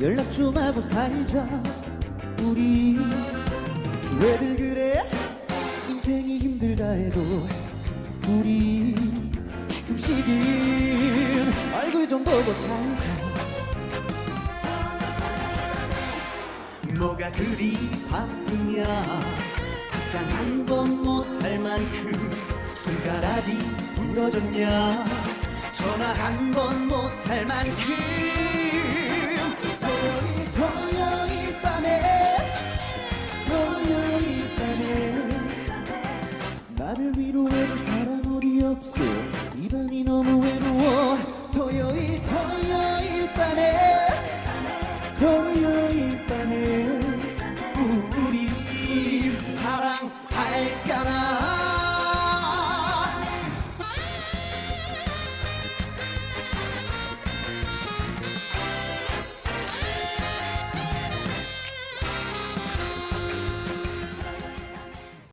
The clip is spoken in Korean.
연락 좀 하고 살자 우리. 왜들 그래? 인생이 힘들다 해도 우리. 가끔씩은 얼굴 좀 보고 살자. 뭐가 그리 바쁘냐? 답장 한 번 못할 만큼 손가락이 부러졌냐? 전화 한번 만큼 토요일 토요일 밤에 나를 위로해줄 사람 어디 없어 이 밤이 너무 외로워 토요일 토요일 밤에 토요일 밤에